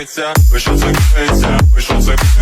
не закриється, ви що закриється,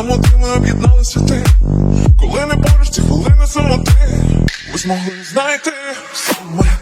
Самоти ми об'єдналися ти, коли не бореш ці хвилини самоти, ви змогли знайти саме.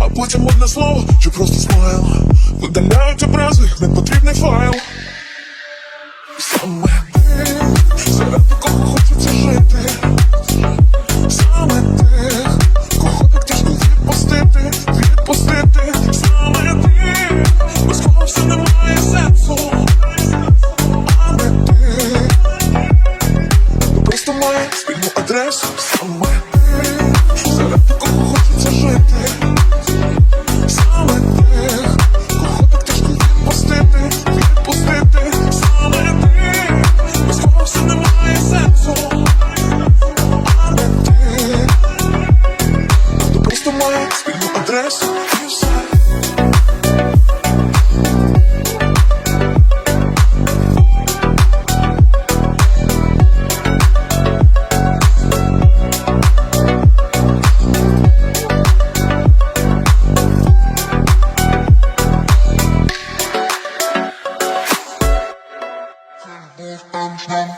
а потім одне слово, чи просто смайл. Видаляють образи, непотрібний файл. Саме. Ти, серед такого хочеться жити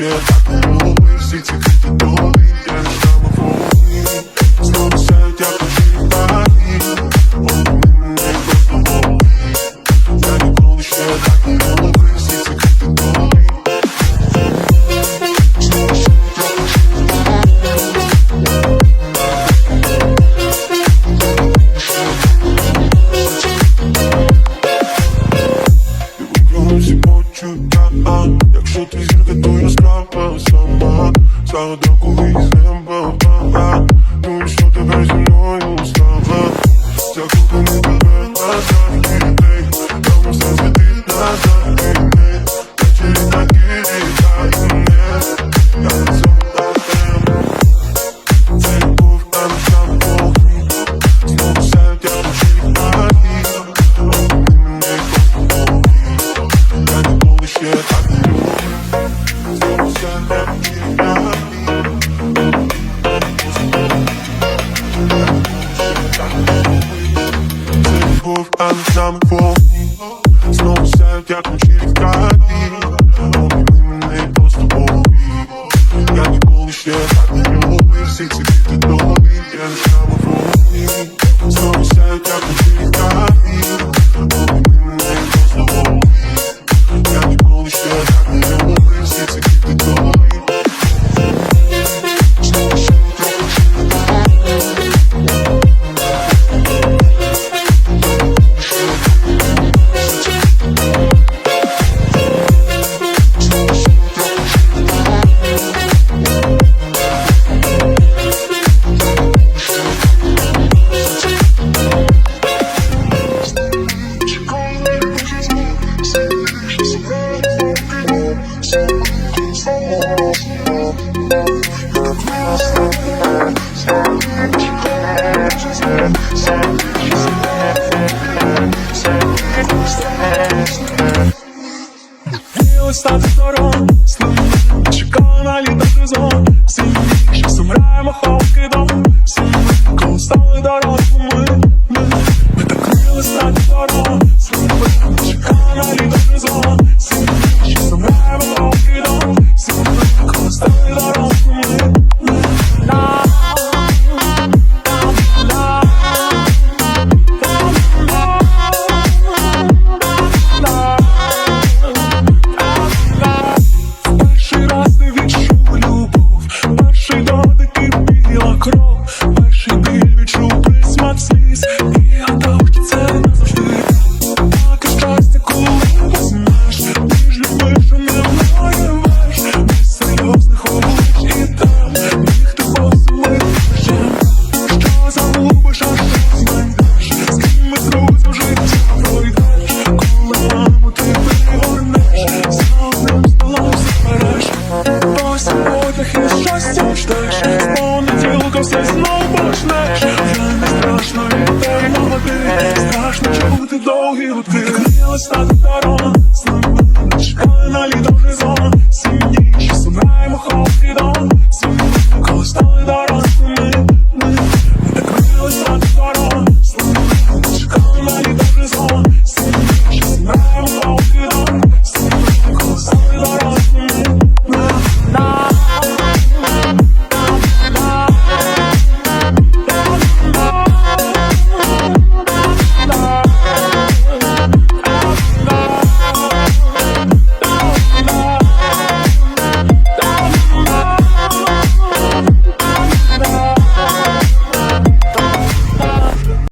Yeah. а якщо ти зірка, то я справа сама, Стала друку і земба, а ну і що тебе зі мною? Стати сторон, слухи, чекаю на літа призон, всі, що сумраємо, ховки дом, всі, коли стали дорогу.